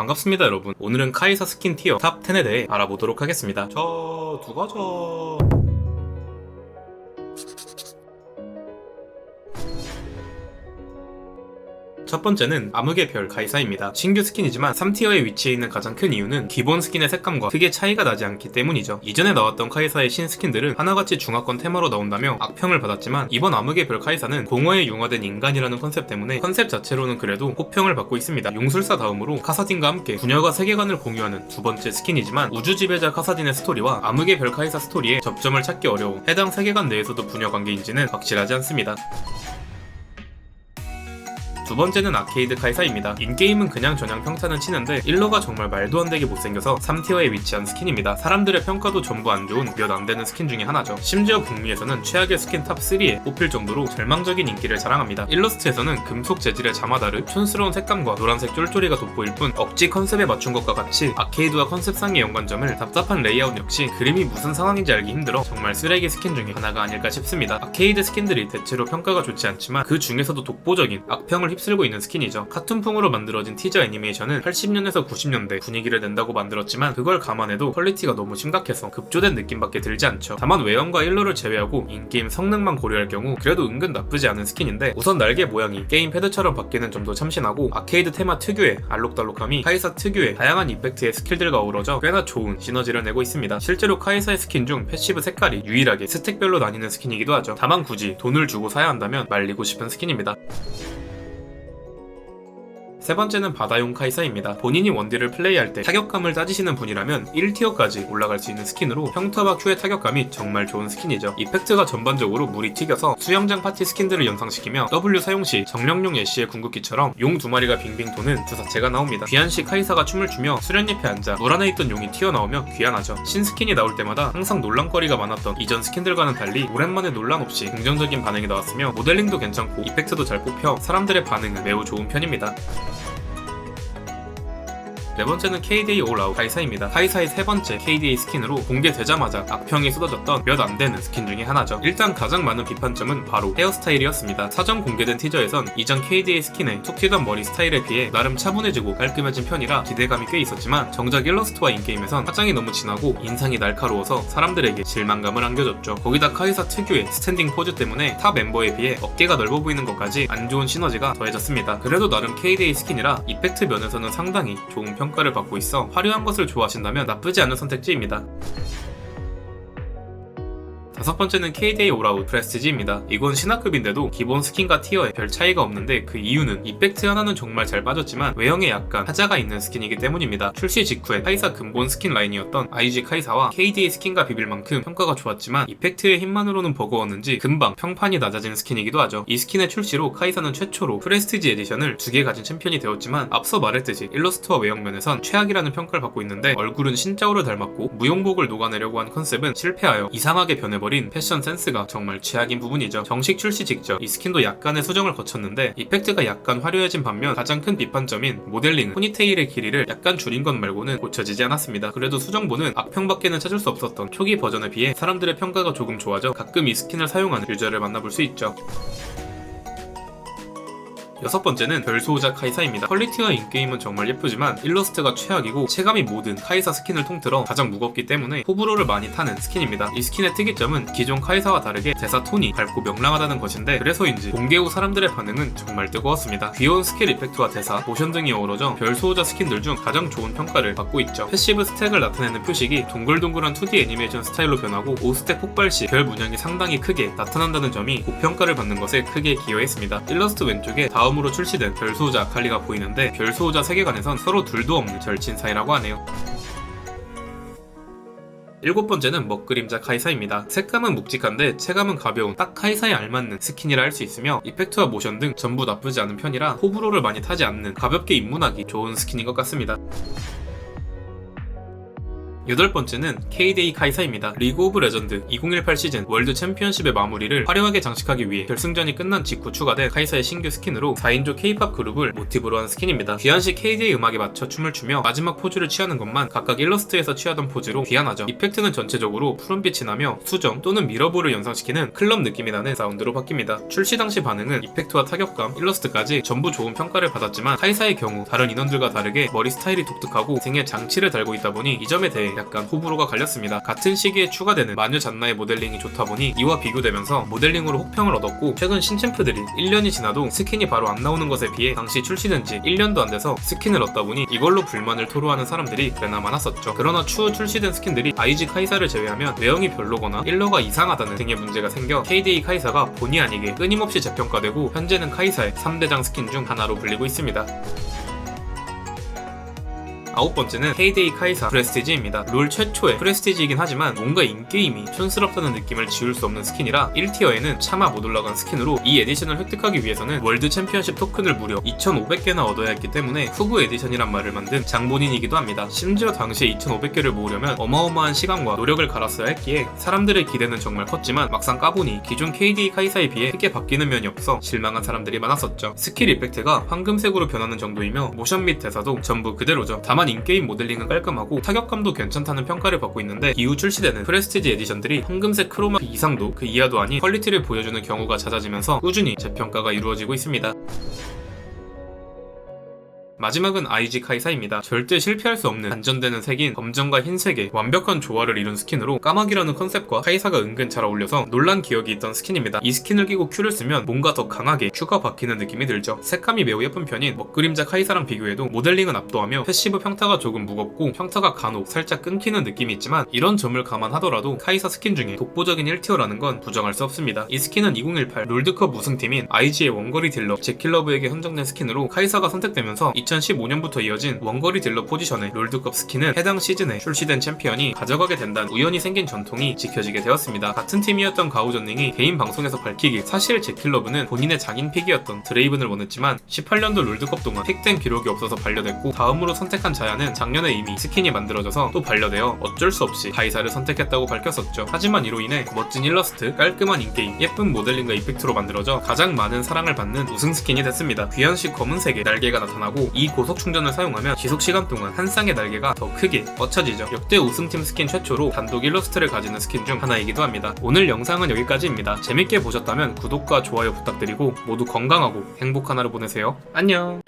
반갑습니다 여러분. 오늘은 카이사 스킨 티어 탑 10에 대해 알아보도록 하겠습니다. 저... 누가 저... 첫 번째는 암흑의 별 가이사입니다. 신규 스킨이지만 3티어에 위치해 있는 가장 큰 이유는 기본 스킨의 색감과 크게 차이가 나지 않기 때문이죠. 이전에 나왔던 카이사의 신 스킨들은 하나같이 중화권 테마로 나온다며 악평을 받았지만 이번 암흑의 별 카이사는 공허에 융화된 인간이라는 컨셉 때문에 컨셉 자체로는 그래도 호평을 받고 있습니다. 용술사 다음으로 카사딘과 함께 분야가 세계관을 공유하는 두 번째 스킨이지만 우주 지배자 카사딘의 스토리와 암흑의 별 카이사 스토리에 접점을 찾기 어려운 해당 세계관 내에서도 분야 관계인지는 확실하지 않습니다. 두 번째는 아케이드 카이사입니다. 인게임은 그냥 저냥 평타는 치는데 일러가 정말 말도 안 되게 못생겨서 3티어에 위치한 스킨입니다. 사람들의 평가도 전부 안 좋은 몇 안 되는 스킨 중에 하나죠. 심지어 북미에서는 최악의 스킨 탑 3에 뽑힐 정도로 절망적인 인기를 자랑합니다. 일러스트에서는 금속 재질의 자마다르, 촌스러운 색감과 노란색 쫄쫄이가 돋보일 뿐 억지 컨셉에 맞춘 것과 같이 아케이드와 컨셉상의 연관점을 답답한 레이아웃 역시 그림이 무슨 상황인지 알기 힘들어 정말 쓰레기 스킨 중에 하나가 아닐까 싶습니다. 아케이드 스킨들이 대체로 평가가 좋지 않지만 그 중에서도 독보적인 악평을 휩 쓸고 있는 스킨이죠. 카툰풍으로 만들어진 티저 애니메이션은 80년에서 90년대 분위기를 낸다고 만들었지만 그걸 감안해도 퀄리티가 너무 심각해서 급조된 느낌밖에 들지 않죠. 다만 외형과 일러를 제외하고 인게임 성능만 고려할 경우 그래도 은근 나쁘지 않은 스킨인데 우선 날개 모양이 게임 패드처럼 바뀌는 점도 참신하고 아케이드 테마 특유의 알록달록함이 카이사 특유의 다양한 이펙트의 스킬들과 어우러져 꽤나 좋은 시너지를 내고 있습니다. 실제로 카이사의 스킨 중 패시브 색깔이 유일하게 스택별로 나뉘는 스킨이기도 하죠. 다만 굳이 돈을 주고 사야 한다면 말리고 싶은 스킨입니다. 세 번째는 바다용 카이사입니다. 본인이 원딜을 플레이할 때 타격감을 따지시는 분이라면 1티어까지 올라갈 수 있는 스킨으로 평타와 Q의 타격감이 정말 좋은 스킨이죠. 이펙트가 전반적으로 물이 튀겨서 수영장 파티 스킨들을 연상시키며 W 사용 시 정령용 애쉬의 궁극기처럼 용 두 마리가 빙빙 도는 주사체가 나옵니다. 귀한 시 카이사가 춤을 추며 수련잎에 앉아 물 안에 있던 용이 튀어나오며 귀환하죠. 신스킨이 나올 때마다 항상 논란거리가 많았던 이전 스킨들과는 달리 오랜만에 논란 없이 긍정적인 반응이 나왔으며 모델링도 괜찮고 이펙트도 잘 뽑혀 사람들의 반응은 매우 좋은 편입니다. 네 번째는 KDA 올아웃 카이사입니다. 카이사의 세 번째 KDA 스킨으로 공개되자마자 악평이 쏟아졌던 몇 안 되는 스킨 중에 하나죠. 일단 가장 많은 비판점은 바로 헤어스타일이었습니다. 사전 공개된 티저에선 이전 KDA 스킨의 툭 튀던 머리 스타일에 비해 나름 차분해지고 깔끔해진 편이라 기대감이 꽤 있었지만 정작 일러스트와 인게임에선 화장이 너무 진하고 인상이 날카로워서 사람들에게 실망감을 안겨줬죠. 거기다 카이사 특유의 스탠딩 포즈 때문에 타 멤버에 비해 어깨가 넓어 보이는 것까지 안 좋은 시너지가 더해졌습니다. 그래도 나름 KDA 스킨이라 이펙트 면에서는 상당히 좋은 평 가를 받고 있어 화려한 것을 좋아하신다면 나쁘지 않은 선택지입니다. 다섯 번째는 KDA 올아웃 프레스티지입니다. 이건 신화급인데도 기본 스킨과 티어에 별 차이가 없는데 그 이유는 이펙트 하나는 정말 잘 빠졌지만 외형에 약간 하자가 있는 스킨이기 때문입니다. 출시 직후에 카이사 근본 스킨 라인이었던 IG 카이사와 KDA 스킨과 비빌 만큼 평가가 좋았지만 이펙트의 힘만으로는 버거웠는지 금방 평판이 낮아진 스킨이기도 하죠. 이 스킨의 출시로 카이사는 최초로 프레스티지 에디션을 두 개 가진 챔피언이 되었지만 앞서 말했듯이 일러스트와 외형 면에선 최악이라는 평가를 받고 있는데 얼굴은 신짜오를 닮았고 무용복을 녹아내려고 한 컨셉은 실패하여 이상하게 변해버린 패션 센스가 정말 최악인 부분이죠. 정식 출시 직전 이 스킨도 약간의 수정을 거쳤는데 이펙트가 약간 화려해진 반면 가장 큰 비판점인 모델링 포니테일의 길이를 약간 줄인 것 말고는 고쳐지지 않았습니다. 그래도 수정본은 악평밖에는 찾을 수 없었던 초기 버전에 비해 사람들의 평가가 조금 좋아져 가끔 이 스킨을 사용하는 유저를 만나볼 수 있죠. 여섯 번째는 별소호자 카이사입니다. 퀄리티와 인게임은 정말 예쁘지만 일러스트가 최악이고 체감이 모든 카이사 스킨을 통틀어 가장 무겁기 때문에 호불호를 많이 타는 스킨입니다. 이 스킨의 특이점은 기존 카이사와 다르게 대사 톤이 밝고 명랑하다는 것인데 그래서인지 공개 후 사람들의 반응은 정말 뜨거웠습니다. 귀여운 스킬 이펙트와 대사, 모션 등이 어우러져 별소호자 스킨들 중 가장 좋은 평가를 받고 있죠. 패시브 스택을 나타내는 표식이 동글동글한 2D 애니메이션 스타일로 변하고 5스택 폭발 시 별 문양이 상당히 크게 나타난다는 점이 고평가를 받는 것에 크게 기여했습니다. 일러스트 왼쪽에 다음 다음으로 출시된 별소호자 아칼리가 보이는데 별소호자 세계관에선 서로 둘도 없는 절친 사이라고 하네요. 일곱 번째는 먹그림자 카이사입니다. 색감은 묵직한데 체감은 가벼운 딱 카이사에 알맞는 스킨이라 할 수 있으며 이펙트와 모션 등 전부 나쁘지 않은 편이라 호불호를 많이 타지 않는 가볍게 입문하기 좋은 스킨인 것 같습니다. 여덟 번째는 KDA 카이사입니다. 리그 오브 레전드 2018 시즌 월드 챔피언십의 마무리를 화려하게 장식하기 위해 결승전이 끝난 직후 추가된 카이사의 신규 스킨으로 4인조 K-팝 그룹을 모티브로 한 스킨입니다. 귀환식 KDA 음악에 맞춰 춤을 추며 마지막 포즈를 취하는 것만 각각 일러스트에서 취하던 포즈로 귀환하죠. 이펙트는 전체적으로 푸른빛이 나며 수정 또는 미러볼을 연상시키는 클럽 느낌이 나는 사운드로 바뀝니다. 출시 당시 반응은 이펙트와 타격감, 일러스트까지 전부 좋은 평가를 받았지만 카이사의 경우 다른 인원들과 다르게 머리 스타일이 독특하고 등에 장치를 달고 있다 보니 이 점에 대해 약간 호불호가 갈렸습니다. 같은 시기에 추가되는 마녀 잔나의 모델링이 좋다 보니 이와 비교되면서 모델링으로 혹평을 얻었고 최근 신챔프들이 1년이 지나도 스킨이 바로 안 나오는 것에 비해 당시 출시된 지 1년도 안 돼서 스킨을 얻다 보니 이걸로 불만을 토로하는 사람들이 꽤나 많았었죠. 그러나 추후 출시된 스킨들이 IG 카이사를 제외하면 외형이 별로거나 일러가 이상하다는 등의 문제가 생겨 KDA 카이사가 본의 아니게 끊임없이 재평가되고 현재는 카이사의 3대장 스킨 중 하나로 불리고 있습니다. 아홉 번째는 헤이데이 카이사 프레스티지입니다. 롤 최초의 프레스티지이긴 하지만 뭔가 인게임이 촌스럽다는 느낌을 지울 수 없는 스킨이라 1티어에는 차마 못 올라간 스킨으로 이 에디션을 획득하기 위해서는 월드 챔피언십 토큰을 무려 2,500개나 얻어야 했기 때문에 후구 에디션이란 말을 만든 장본인이기도 합니다. 심지어 당시에 2,500개를 모으려면 어마어마한 시간과 노력을 갈았어야 했기에 사람들의 기대는 정말 컸지만 막상 까보니 기존 KD 카이사에 비해 크게 바뀌는 면이 없어 실망한 사람들이 많았었죠. 스킬 이펙트가 황금색으로 변하는 정도이며 모션 및 대사도 전부 그대로죠. 다만 인게임 모델링은 깔끔하고 타격감도 괜찮다는 평가를 받고 있는데 이후 출시되는 프레스티지 에디션들이 황금색 크로마 그 이상도 그 이하도 아닌 퀄리티를 보여주는 경우가 잦아지면서 꾸준히 재평가가 이루어지고 있습니다. 마지막은 IG 카이사입니다. 절대 실패할 수 없는 반전되는 색인 검정과 흰색의 완벽한 조화를 이룬 스킨으로 까마귀라는 컨셉과 카이사가 은근 잘 어울려서 놀란 기억이 있던 스킨입니다. 이 스킨을 끼고 Q를 쓰면 뭔가 더 강하게 Q가 박히는 느낌이 들죠. 색감이 매우 예쁜 편인 먹그림자 카이사랑 비교해도 모델링은 압도하며 패시브 평타가 조금 무겁고 평타가 간혹 살짝 끊기는 느낌이 있지만 이런 점을 감안하더라도 카이사 스킨 중에 독보적인 1티어라는 건 부정할 수 없습니다. 이 스킨은 2018 롤드컵 우승팀인 IG의 원거리 딜러 제킬러브에게 선정된 스킨으로 카이사가 선택되면서 2015년부터 이어진 원거리 딜러 포지션의 롤드컵 스킨을 해당 시즌에 출시된 챔피언이 가져가게 된다는 우연히 생긴 전통이 지켜지게 되었습니다. 같은 팀이었던 가우전닝이 개인 방송에서 밝히길 사실 제킬러브는 본인의 장인 픽이었던 드레이븐을 원했지만 18년도 롤드컵 동안 픽된 기록이 없어서 반려됐고 다음으로 선택한 자야는 작년에 이미 스킨이 만들어져서 또 반려되어 어쩔 수 없이 가이사를 선택했다고 밝혔었죠. 하지만 이로 인해 멋진 일러스트, 깔끔한 인게임, 예쁜 모델링과 이펙트로 만들어져 가장 많은 사랑을 받는 우승 스킨이 됐습니다. 귀현식 검은색의 날개가 나타나고 이 고속 충전을 사용하면 지속 시간 동안 한 쌍의 날개가 더 크게 뻗쳐지죠. 역대 우승팀 스킨 최초로 단독 일러스트를 가지는 스킨 중 하나이기도 합니다. 오늘 영상은 여기까지입니다. 재밌게 보셨다면 구독과 좋아요 부탁드리고 모두 건강하고 행복한 하루 보내세요. 안녕!